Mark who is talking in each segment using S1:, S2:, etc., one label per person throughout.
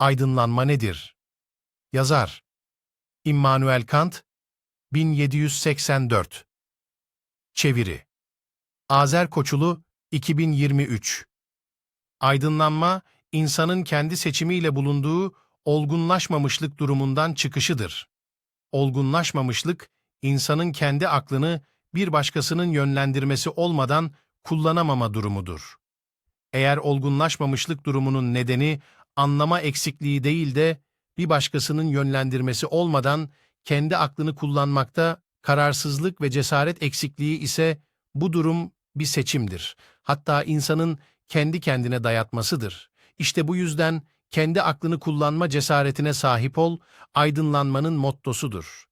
S1: Aydınlanma nedir? Yazar Immanuel Kant 1784 Çeviri Azer Koçulu 2023 Aydınlanma, insanın kendi seçimiyle bulunduğu olgunlaşmamışlık durumundan çıkışıdır. Olgunlaşmamışlık, insanın kendi aklını bir başkasının yönlendirmesi olmadan kullanamama durumudur. Eğer olgunlaşmamışlık durumunun nedeni anlama eksikliği değil de bir başkasının yönlendirmesi olmadan kendi aklını kullanmakta kararsızlık ve cesaret eksikliği ise bu durum bir seçimdir. Hatta insanın kendi kendine dayatmasıdır. İşte bu yüzden kendi aklını kullanma cesaretine sahip ol, aydınlanmanın mottosudur.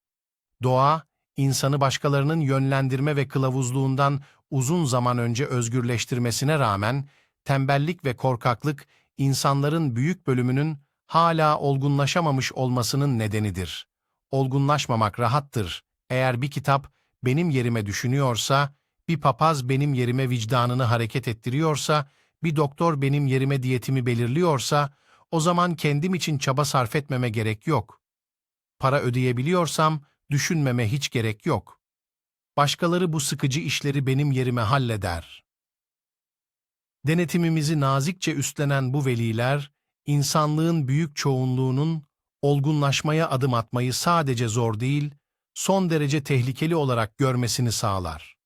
S1: Doğa, insanı başkalarının yönlendirme ve kılavuzluğundan uzun zaman önce özgürleştirmesine rağmen, tembellik ve korkaklık, insanların büyük bölümünün hala olgunlaşamamış olmasının nedenidir. Olgunlaşmamak rahattır. Eğer bir kitap benim yerime düşünüyorsa, bir papaz benim yerime vicdanını hareket ettiriyorsa, bir doktor benim yerime diyetimi belirliyorsa, o zaman kendim için çaba sarf etmeme gerek yok. Para ödeyebiliyorsam, düşünmeme hiç gerek yok. Başkaları bu sıkıcı işleri benim yerime halleder. Denetimimizi nazikçe üstlenen bu veliler, insanlığın büyük çoğunluğunun olgunlaşmaya adım atmayı sadece zor değil, son derece tehlikeli olarak görmesini sağlar.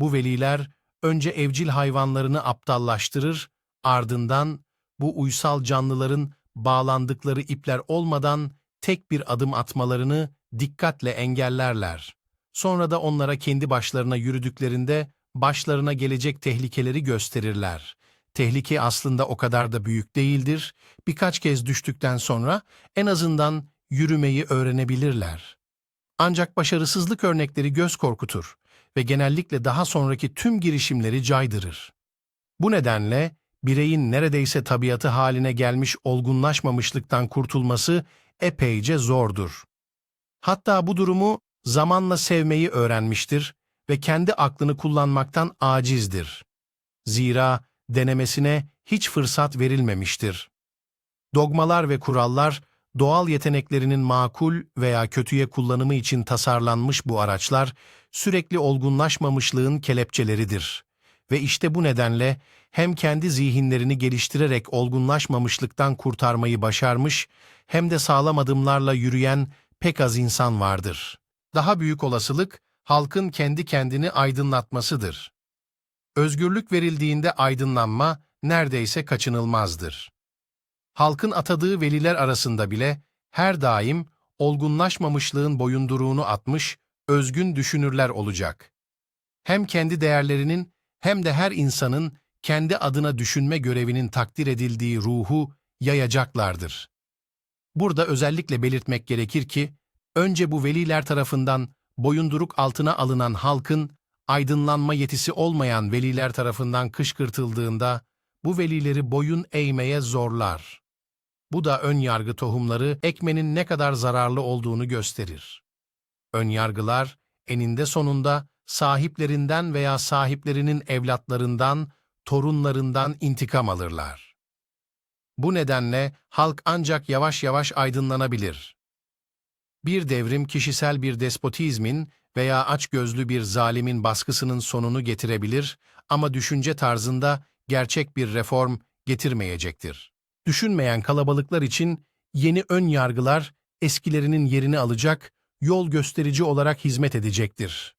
S1: Bu veliler önce evcil hayvanlarını aptallaştırır, ardından bu uysal canlıların bağlandıkları ipler olmadan tek bir adım atmalarını dikkatle engellerler. Sonra da onlara kendi başlarına yürüdüklerinde başlarına gelecek tehlikeleri gösterirler. Tehlike aslında o kadar da büyük değildir. Birkaç kez düştükten sonra en azından yürümeyi öğrenebilirler. Ancak başarısızlık örnekleri göz korkutur ve genellikle daha sonraki tüm girişimleri caydırır. Bu nedenle bireyin neredeyse tabiatı haline gelmiş olgunlaşmamışlıktan kurtulması epeyce zordur. Hatta bu durumu zamanla sevmeyi öğrenmiştir ve kendi aklını kullanmaktan acizdir. Zira denemesine hiç fırsat verilmemiştir. Dogmalar ve kurallar, doğal yeteneklerinin makul veya kötüye kullanımı için tasarlanmış bu araçlar, sürekli olgunlaşmamışlığın kelepçeleridir. Ve işte bu nedenle hem kendi zihinlerini geliştirerek olgunlaşmamışlıktan kurtarmayı başarmış, hem de sağlam adımlarla yürüyen pek az insan vardır. Daha büyük olasılık, halkın kendi kendini aydınlatmasıdır. Özgürlük verildiğinde aydınlanma neredeyse kaçınılmazdır. Halkın atadığı veliler arasında bile her daim olgunlaşmamışlığın boyunduruğunu atmış, özgün düşünürler olacak. Hem kendi değerlerinin hem de her insanın kendi adına düşünme görevinin takdir edildiği ruhu yayacaklardır. Burada özellikle belirtmek gerekir ki, önce bu veliler tarafından boyunduruk altına alınan halkın, aydınlanma yetisi olmayan veliler tarafından kışkırtıldığında, bu velileri boyun eğmeye zorlar. Bu da ön yargı tohumları ekmenin ne kadar zararlı olduğunu gösterir. Ön yargılar, eninde sonunda sahiplerinden veya sahiplerinin evlatlarından, torunlarından intikam alırlar. Bu nedenle halk ancak yavaş yavaş aydınlanabilir. Bir devrim kişisel bir despotizmin veya açgözlü bir zalimin baskısının sonunu getirebilir ama düşünce tarzında gerçek bir reform getirmeyecektir. Düşünmeyen kalabalıklar için yeni ön yargılar eskilerinin yerini alacak, yol gösterici olarak hizmet edecektir.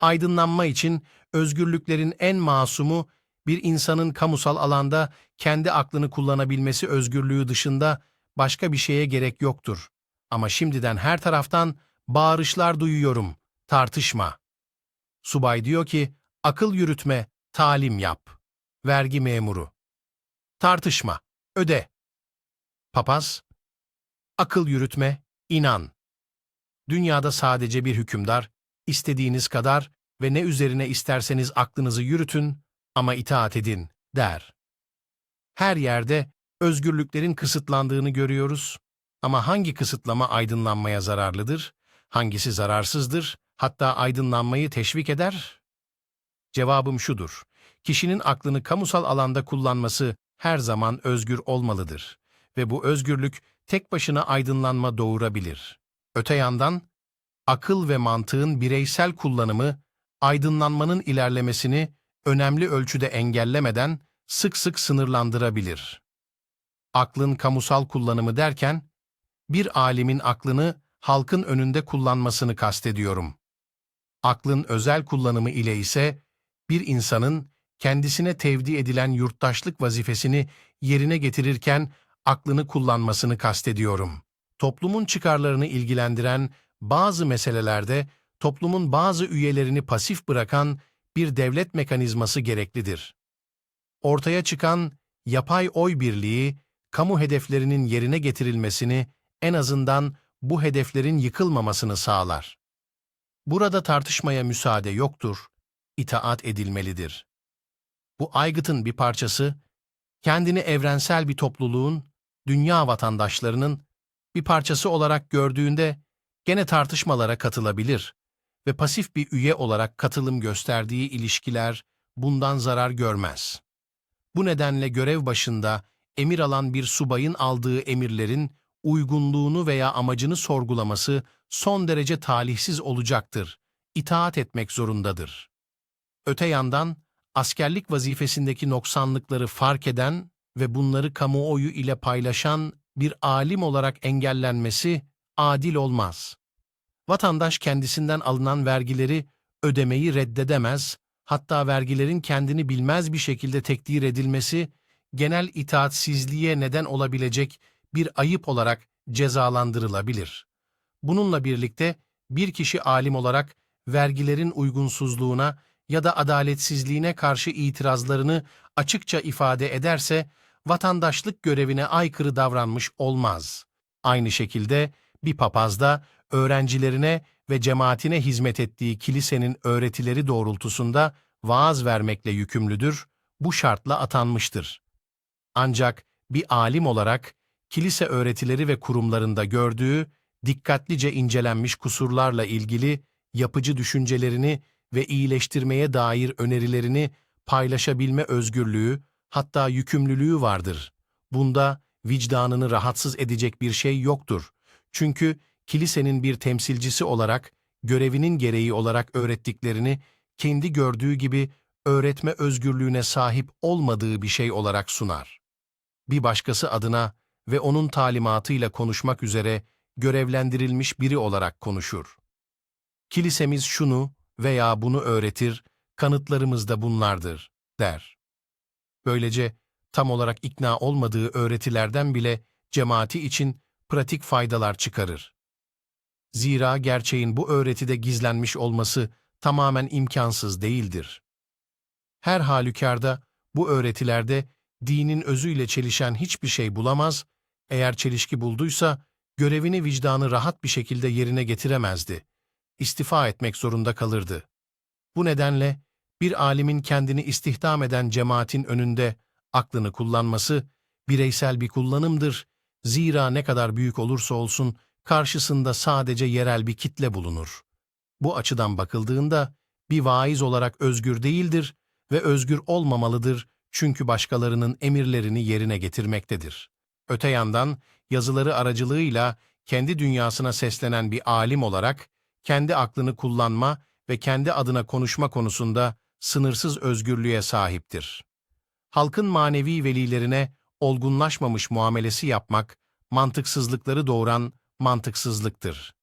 S1: Aydınlanma için özgürlüklerin en masumu bir insanın kamusal alanda kendi aklını kullanabilmesi özgürlüğü dışında başka bir şeye gerek yoktur. Ama şimdiden her taraftan bağırışlar duyuyorum, tartışma. Subay diyor ki, akıl yürütme, talim yap. Vergi memuru. Tartışma, öde. Papaz, akıl yürütme, inan. Dünyada sadece bir hükümdar, istediğiniz kadar ve ne üzerine isterseniz aklınızı yürütün ama itaat edin, der. Her yerde özgürlüklerin kısıtlandığını görüyoruz ama hangi kısıtlama aydınlanmaya zararlıdır, hangisi zararsızdır, hatta aydınlanmayı teşvik eder? Cevabım şudur, kişinin aklını kamusal alanda kullanması her zaman özgür olmalıdır ve bu özgürlük tek başına aydınlanma doğurabilir. Öte yandan, akıl ve mantığın bireysel kullanımı, aydınlanmanın ilerlemesini önemli ölçüde engellemeden sık sık sınırlandırabilir. Aklın kamusal kullanımı derken, bir alimin aklını halkın önünde kullanmasını kastediyorum. Aklın özel kullanımı ile ise bir insanın kendisine tevdi edilen yurttaşlık vazifesini yerine getirirken aklını kullanmasını kastediyorum. Toplumun çıkarlarını ilgilendiren bazı meselelerde toplumun bazı üyelerini pasif bırakan bir devlet mekanizması gereklidir. Ortaya çıkan yapay oy birliği, kamu hedeflerinin yerine getirilmesini, en azından bu hedeflerin yıkılmamasını sağlar. Burada tartışmaya müsaade yoktur, itaat edilmelidir. Bu aygıtın bir parçası, kendini evrensel bir topluluğun, dünya vatandaşlarının bir parçası olarak gördüğünde gene tartışmalara katılabilir ve pasif bir üye olarak katılım gösterdiği ilişkiler bundan zarar görmez. Bu nedenle görev başında emir alan bir subayın aldığı emirlerin uygunluğunu veya amacını sorgulaması son derece talihsiz olacaktır. İtaat etmek zorundadır. Öte yandan, askerlik vazifesindeki noksanlıkları fark eden ve bunları kamuoyu ile paylaşan bir alim olarak engellenmesi adil olmaz. Vatandaş kendisinden alınan vergileri ödemeyi reddedemez, hatta vergilerin kendini bilmez bir şekilde tekdir edilmesi, genel itaatsizliğe neden olabilecek bir ayıp olarak cezalandırılabilir. Bununla birlikte bir kişi alim olarak vergilerin uygunsuzluğuna ya da adaletsizliğine karşı itirazlarını açıkça ifade ederse, vatandaşlık görevine aykırı davranmış olmaz. Aynı şekilde bir papaz da öğrencilerine ve cemaatine hizmet ettiği kilisenin öğretileri doğrultusunda vaaz vermekle yükümlüdür, bu şartla atanmıştır. Ancak bir alim olarak kilise öğretileri ve kurumlarında gördüğü dikkatlice incelenmiş kusurlarla ilgili yapıcı düşüncelerini ve iyileştirmeye dair önerilerini paylaşabilme özgürlüğü, hatta yükümlülüğü vardır. Bunda vicdanını rahatsız edecek bir şey yoktur. Çünkü kilisenin bir temsilcisi olarak, görevinin gereği olarak öğrettiklerini kendi gördüğü gibi öğretme özgürlüğüne sahip olmadığı bir şey olarak sunar. Bir başkası adına ve onun talimatıyla konuşmak üzere görevlendirilmiş biri olarak konuşur. Kilisemiz şunu veya bunu öğretir, kanıtlarımız da bunlardır, der. Böylece tam olarak ikna olmadığı öğretilerden bile cemaati için pratik faydalar çıkarır. Zira gerçeğin bu öğretide gizlenmiş olması tamamen imkansız değildir. Her halükarda bu öğretilerde dinin özüyle çelişen hiçbir şey bulamaz, eğer çelişki bulduysa görevini vicdanı rahat bir şekilde yerine getiremezdi. İstifa etmek zorunda kalırdı. Bu nedenle bir alimin kendini istihdam eden cemaatin önünde aklını kullanması bireysel bir kullanımdır. Zira ne kadar büyük olursa olsun karşısında sadece yerel bir kitle bulunur. Bu açıdan bakıldığında bir vaiz olarak özgür değildir ve özgür olmamalıdır çünkü başkalarının emirlerini yerine getirmektedir. Öte yandan yazıları aracılığıyla kendi dünyasına seslenen bir alim olarak kendi aklını kullanma ve kendi adına konuşma konusunda sınırsız özgürlüğe sahiptir. Halkın manevi velilerine olgunlaşmamış muamelesi yapmak, mantıksızlıkları doğuran mantıksızlıktır.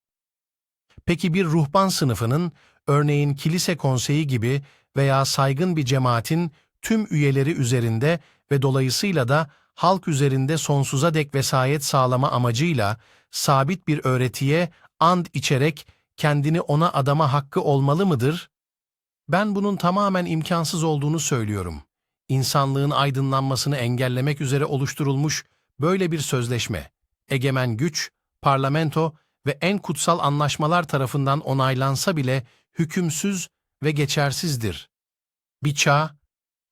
S1: Peki bir ruhban sınıfının, örneğin kilise konseyi gibi veya saygın bir cemaatin tüm üyeleri üzerinde ve dolayısıyla da halk üzerinde sonsuza dek vesayet sağlama amacıyla sabit bir öğretiye and içerek kendini ona adama hakkı olmalı mıdır? Ben bunun tamamen imkansız olduğunu söylüyorum. İnsanlığın aydınlanmasını engellemek üzere oluşturulmuş böyle bir sözleşme, egemen güç, parlamento ve en kutsal anlaşmalar tarafından onaylansa bile hükümsüz ve geçersizdir. Bir çağ,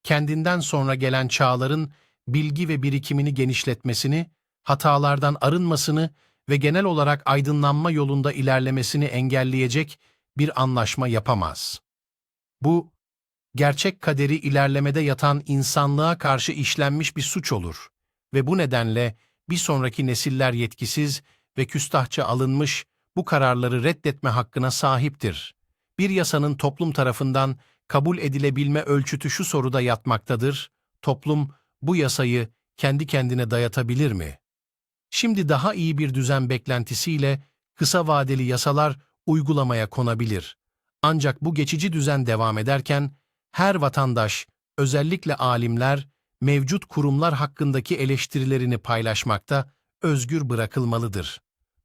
S1: kendinden sonra gelen çağların bilgi ve birikimini genişletmesini, hatalardan arınmasını ve genel olarak aydınlanma yolunda ilerlemesini engelleyecek bir anlaşma yapamaz. Bu, gerçek kaderi ilerlemede yatan insanlığa karşı işlenmiş bir suç olur ve bu nedenle bir sonraki nesiller yetkisiz ve küstahça alınmış bu kararları reddetme hakkına sahiptir. Bir yasanın toplum tarafından kabul edilebilme ölçütü şu soruda yatmaktadır. Toplum bu yasayı kendi kendine dayatabilir mi? Şimdi daha iyi bir düzen beklentisiyle kısa vadeli yasalar uygulamaya konabilir. Ancak bu geçici düzen devam ederken her vatandaş, özellikle alimler, mevcut kurumlar hakkındaki eleştirilerini paylaşmakta özgür bırakılmalıdır.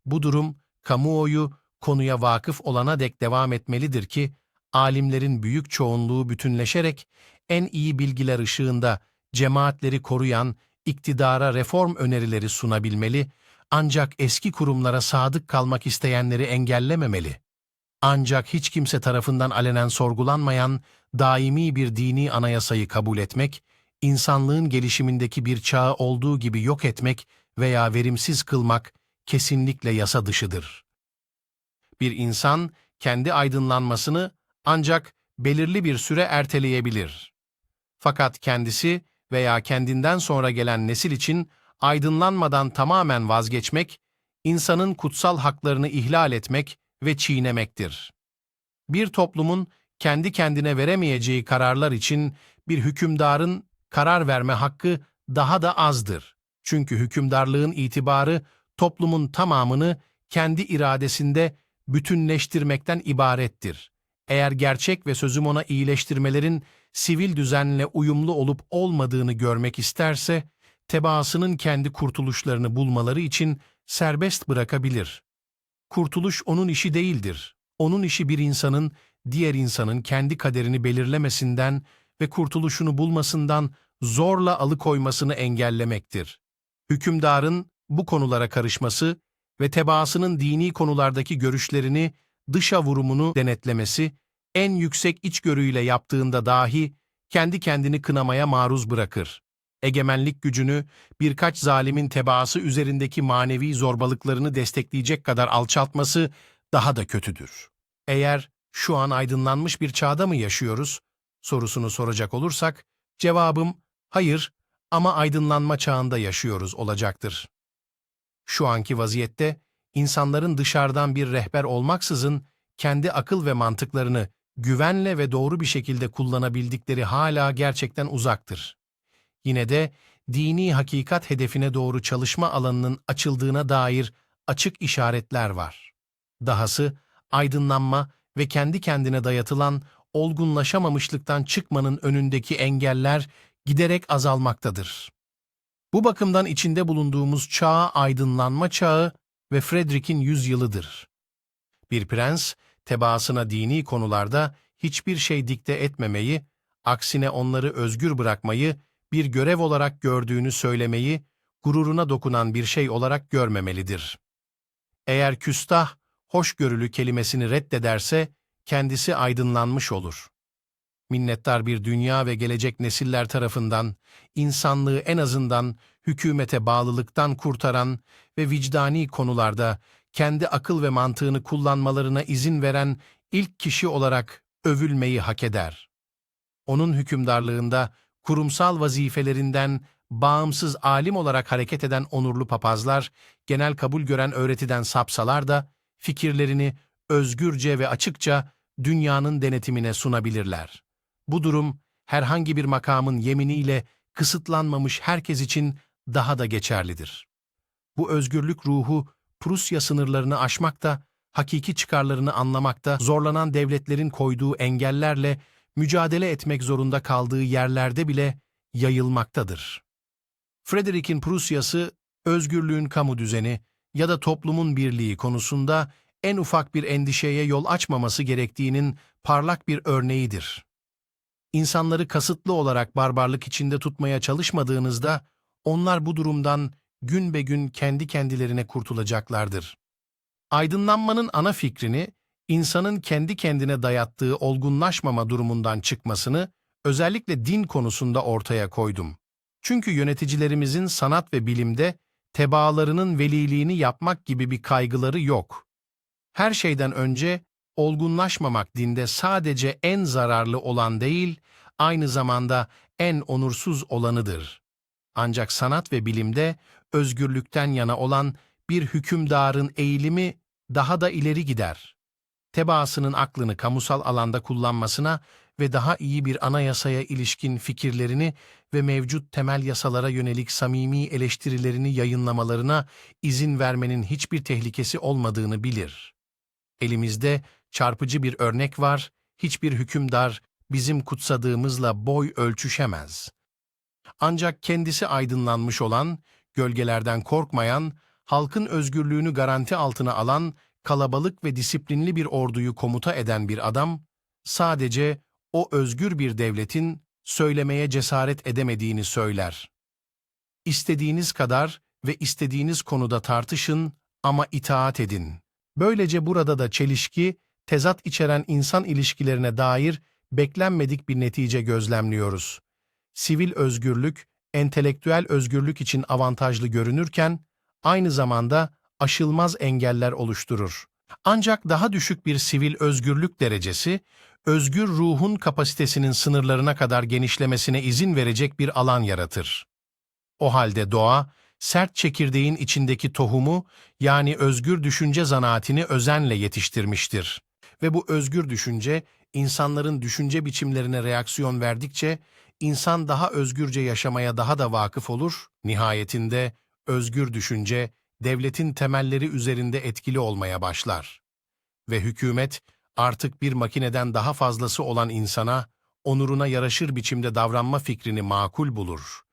S1: Bu durum, kamuoyu konuya vakıf olana dek devam etmelidir ki, alimlerin büyük çoğunluğu bütünleşerek en iyi bilgiler ışığında cemaatleri koruyan iktidara reform önerileri sunabilmeli, ancak eski kurumlara sadık kalmak isteyenleri engellememeli. Ancak hiç kimse tarafından alenen sorgulanmayan daimi bir dini anayasayı kabul etmek, insanlığın gelişimindeki bir çağı olduğu gibi yok etmek veya verimsiz kılmak kesinlikle yasa dışıdır. Bir insan kendi aydınlanmasını ancak belirli bir süre erteleyebilir. Fakat kendisi veya kendinden sonra gelen nesil için aydınlanmadan tamamen vazgeçmek, insanın kutsal haklarını ihlal etmek ve çiğnemektir. Bir toplumun kendi kendine veremeyeceği kararlar için bir hükümdarın karar verme hakkı daha da azdır. Çünkü hükümdarlığın itibarı toplumun tamamını kendi iradesinde bütünleştirmekten ibarettir. Eğer gerçek ve sözüm ona iyileştirmelerin sivil düzenle uyumlu olup olmadığını görmek isterse, tebaasının kendi kurtuluşlarını bulmaları için serbest bırakabilir. Kurtuluş onun işi değildir. Onun işi bir insanın, diğer insanın kendi kaderini belirlemesinden ve kurtuluşunu bulmasından zorla alıkoymasını engellemektir. Hükümdarın bu konulara karışması ve tebaasının dini konulardaki görüşlerini, dışa vurumunu denetlemesi, en yüksek içgörüyle yaptığında dahi kendi kendini kınamaya maruz bırakır. Egemenlik gücünü birkaç zalimin tebaası üzerindeki manevi zorbalıklarını destekleyecek kadar alçaltması daha da kötüdür. Eğer şu an aydınlanmış bir çağda mı yaşıyoruz sorusunu soracak olursak, cevabım hayır ama aydınlanma çağında yaşıyoruz olacaktır. Şu anki vaziyette insanların dışarıdan bir rehber olmaksızın kendi akıl ve mantıklarını güvenle ve doğru bir şekilde kullanabildikleri hala gerçekten uzaktır. Yine de dini hakikat hedefine doğru çalışma alanının açıldığına dair açık işaretler var. Dahası aydınlanma ve kendi kendine dayatılan olgunlaşamamışlıktan çıkmanın önündeki engeller giderek azalmaktadır. Bu bakımdan içinde bulunduğumuz çağ aydınlanma çağı ve Frederick'in yüzyılıdır. Bir prens, tebaasına dini konularda hiçbir şey dikte etmemeyi, aksine onları özgür bırakmayı bir görev olarak gördüğünü söylemeyi, gururuna dokunan bir şey olarak görmemelidir. Eğer küstah, hoşgörülü kelimesini reddederse, kendisi aydınlanmış olur. Minnettar bir dünya ve gelecek nesiller tarafından, insanlığı en azından hükümete bağlılıktan kurtaran ve vicdani konularda kendi akıl ve mantığını kullanmalarına izin veren ilk kişi olarak övülmeyi hak eder. Onun hükümdarlığında kurumsal vazifelerinden bağımsız alim olarak hareket eden onurlu papazlar, genel kabul gören öğretiden sapsalar da fikirlerini özgürce ve açıkça dünyanın denetimine sunabilirler. Bu durum herhangi bir makamın yeminiyle kısıtlanmamış herkes için daha da geçerlidir. Bu özgürlük ruhu Prusya sınırlarını aşmakta, hakiki çıkarlarını anlamakta zorlanan devletlerin koyduğu engellerle mücadele etmek zorunda kaldığı yerlerde bile yayılmaktadır. Frederick'in Prusya'sı, özgürlüğün kamu düzeni ya da toplumun birliği konusunda en ufak bir endişeye yol açmaması gerektiğinin parlak bir örneğidir. İnsanları kasıtlı olarak barbarlık içinde tutmaya çalışmadığınızda, onlar bu durumdan gün be gün kendi kendilerine kurtulacaklardır. Aydınlanmanın ana fikrini, insanın kendi kendine dayattığı olgunlaşmama durumundan çıkmasını özellikle din konusunda ortaya koydum. Çünkü yöneticilerimizin sanat ve bilimde tebaalarının veliliğini yapmak gibi bir kaygıları yok. Her şeyden önce olgunlaşmamak dinde sadece en zararlı olan değil, aynı zamanda en onursuz olanıdır. Ancak sanat ve bilimde özgürlükten yana olan bir hükümdarın eğilimi daha da ileri gider. Tebaasının aklını kamusal alanda kullanmasına ve daha iyi bir anayasaya ilişkin fikirlerini ve mevcut temel yasalara yönelik samimi eleştirilerini yayınlamalarına izin vermenin hiçbir tehlikesi olmadığını bilir. Elimizde çarpıcı bir örnek var, hiçbir hükümdar bizim kutsadığımızla boy ölçüşemez. Ancak kendisi aydınlanmış olan, gölgelerden korkmayan, halkın özgürlüğünü garanti altına alan, kalabalık ve disiplinli bir orduyu komuta eden bir adam, sadece o özgür bir devletin söylemeye cesaret edemediğini söyler. İstediğiniz kadar ve istediğiniz konuda tartışın ama itaat edin. Böylece burada da çelişki, tezat içeren insan ilişkilerine dair beklenmedik bir netice gözlemliyoruz. Sivil özgürlük, entelektüel özgürlük için avantajlı görünürken, aynı zamanda aşılmaz engeller oluşturur. Ancak daha düşük bir sivil özgürlük derecesi, özgür ruhun kapasitesinin sınırlarına kadar genişlemesine izin verecek bir alan yaratır. O halde doğa, sert çekirdeğin içindeki tohumu, yani özgür düşünce zanaatini özenle yetiştirmiştir. Ve bu özgür düşünce, insanların düşünce biçimlerine reaksiyon verdikçe, insan daha özgürce yaşamaya daha da vakıf olur, nihayetinde özgür düşünce, devletin temelleri üzerinde etkili olmaya başlar. Ve hükümet, artık bir makineden daha fazlası olan insana, onuruna yaraşır biçimde davranma fikrini makul bulur.